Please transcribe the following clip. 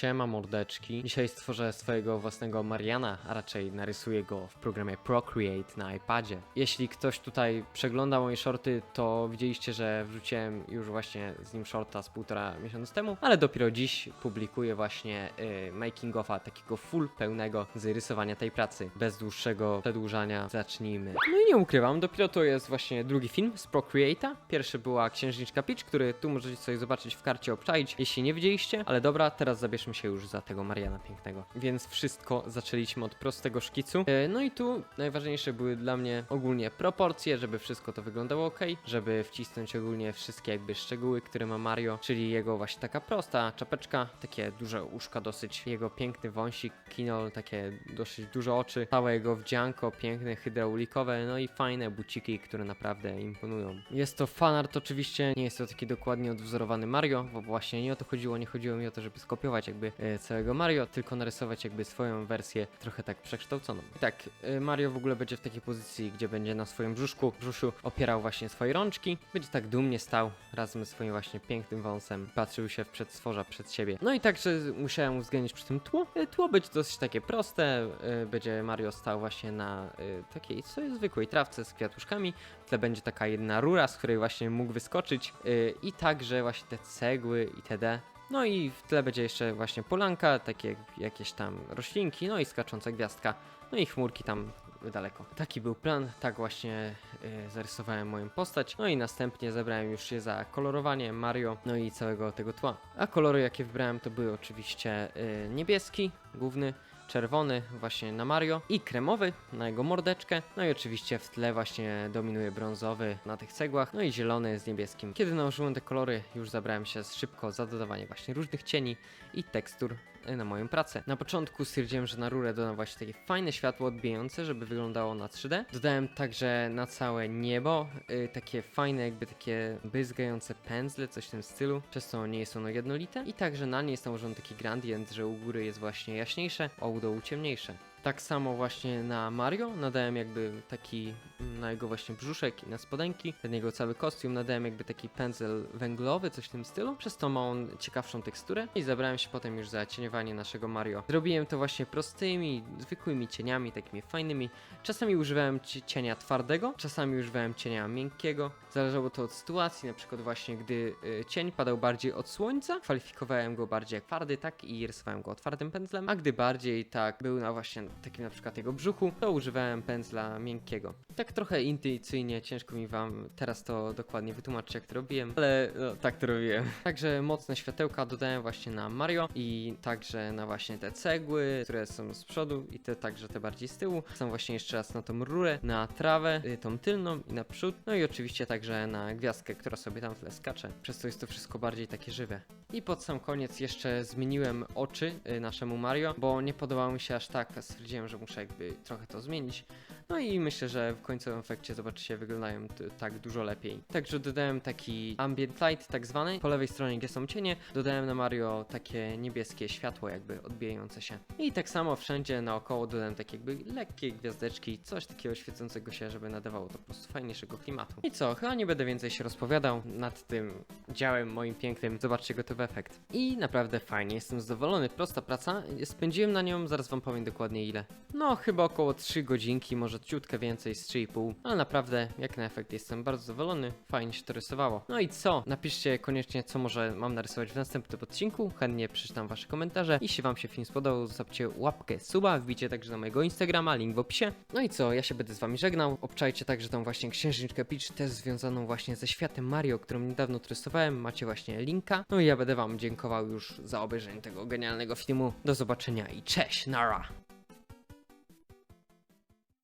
Siema mordeczki. Dzisiaj stworzę swojego własnego Mariana, a raczej narysuję go w programie Procreate na iPadzie. Jeśli ktoś tutaj przegląda moje shorty, to widzieliście, że wrzuciłem już właśnie z nim shorta z półtora miesiąca temu, ale dopiero dziś publikuję właśnie y, making offa takiego full pełnego z rysowania tej pracy. Bez dłuższego przedłużania zacznijmy. No i nie ukrywam, dopiero to jest właśnie drugi film z Procreate'a. Pierwszy była Księżniczka Peach, który tu możecie sobie zobaczyć w karcie obczaić, jeśli nie widzieliście. Ale dobra, teraz zabierzmy się już za tego Mariana Pięknego. Więc wszystko zaczęliśmy od prostego szkicu. E, No i tu najważniejsze były dla mnie ogólnie proporcje, żeby wszystko to wyglądało ok, żeby wcisnąć ogólnie wszystkie jakby szczegóły, które ma Mario, czyli jego właśnie taka prosta czapeczka, takie duże uszka dosyć, jego piękny wąsik, kinol, takie dosyć duże oczy, całe jego wdzianko, piękne hydraulikowe, no i fajne buciki, które naprawdę imponują. Jest to fanart oczywiście, nie jest to taki dokładnie odwzorowany Mario, bo właśnie nie o to chodziło, nie chodziło mi o to, żeby skopiować jakby e, całego Mario, tylko narysować jakby swoją wersję trochę tak przekształconą. I tak, e, Mario w ogóle będzie w takiej pozycji, gdzie będzie na swoim brzuszku, brzusiu opierał właśnie swoje rączki, będzie tak dumnie stał razem ze swoim właśnie pięknym wąsem, patrzył się w przedstworza przed siebie. No i także musiałem uwzględnić przy tym tło. E, Tło będzie dosyć takie proste, będzie Mario stał właśnie na takiej sobie zwykłej trawce z kwiatuszkami, w tle będzie taka jedna rura, z której właśnie mógł wyskoczyć i także właśnie te cegły itd. No i w tle będzie jeszcze właśnie polanka, takie jakieś tam roślinki, no i skacząca gwiazdka, no i chmurki tam daleko. Taki był plan, tak właśnie y, zarysowałem moją postać. No i następnie zabrałem już się za kolorowanie Mario, no i całego tego tła. A kolory jakie wybrałem to były oczywiście y, niebieski, główny, czerwony właśnie na Mario i kremowy na jego mordeczkę. No i oczywiście w tle właśnie dominuje brązowy na tych cegłach, no i zielony z niebieskim. Kiedy nałożyłem te kolory, już zabrałem się szybko za dodawanie właśnie różnych cieni i tekstur na moją pracę. Na początku stwierdziłem, że na rurę dodam właśnie takie fajne światło odbijające, żeby wyglądało na 3D. Dodałem także na całe niebo y, takie fajne, jakby takie bryzgające pędzle, coś w tym stylu, przez co nie jest ono jednolite. I także na nie jest nałożony taki gradient, że u góry jest właśnie jaśniejsze, a u dołu ciemniejsze. Tak samo właśnie na Mario nadałem jakby taki mm, na jego właśnie brzuszek i na spodenki, ten jego cały kostium nadałem jakby taki pędzel węglowy, coś w tym stylu, przez to ma on ciekawszą teksturę i zabrałem się potem już za cieniowanie naszego Mario. Zrobiłem to właśnie prostymi, zwykłymi cieniami, takimi fajnymi. Czasami używałem ci- cienia twardego, czasami używałem cienia miękkiego. Zależało to od sytuacji, na przykład właśnie gdy y, cień padał bardziej od słońca, kwalifikowałem go bardziej jak twardy, tak i rysowałem go twardym pędzlem, a gdy bardziej tak był na właśnie takim na przykład jego brzuchu, to używałem pędzla miękkiego. Tak trochę intuicyjnie, ciężko mi wam teraz to dokładnie wytłumaczyć jak to robiłem, ale no, tak to robiłem. Także mocne światełka dodałem właśnie na Mario i także na właśnie te cegły, które są z przodu i te także te bardziej z tyłu. Są właśnie jeszcze raz na tą rurę, na trawę, y, tą tylną i na przód, no i oczywiście także na gwiazdkę, która sobie tam w tle skacze. Przez to jest to wszystko bardziej takie żywe. I pod sam koniec jeszcze zmieniłem oczy y, naszemu Mario, bo nie podobało mi się aż tak, stwierdziłem, że muszę jakby trochę to zmienić. No i myślę, że w końcowym efekcie zobaczycie, wyglądają tak dużo lepiej. Także dodałem taki ambient light tak zwany. Po lewej stronie, gdzie są cienie, dodałem na Mario takie niebieskie światło jakby odbijające się. I tak samo wszędzie naokoło dodałem takie jakby lekkie gwiazdeczki, coś takiego świecącego się, żeby nadawało to po prostu fajniejszego klimatu. I co, chyba nie będę więcej się rozpowiadał nad tym działem moim pięknym. Zobaczcie gotowy efekt. I naprawdę fajnie, jestem zadowolony, prosta praca. Spędziłem na nią, zaraz wam powiem dokładnie ile. No, chyba około 3 godzinki, może ciutkę więcej z 3,5, ale naprawdę, jak na efekt, jestem bardzo zadowolony, fajnie się to rysowało. No i co? Napiszcie koniecznie, co może mam narysować w następnym odcinku, chętnie przeczytam wasze komentarze. Jeśli wam się film spodobał, zostawcie łapkę suba, wbijcie także na mojego Instagrama, link w opisie. No i co? Ja się będę z wami żegnał, obczajcie także tą właśnie księżniczkę Peach, też związaną właśnie ze światem Mario, którą niedawno trysowałem, macie właśnie linka. No i ja będę wam dziękował już za obejrzenie tego genialnego filmu. Do zobaczenia i cześć, nara!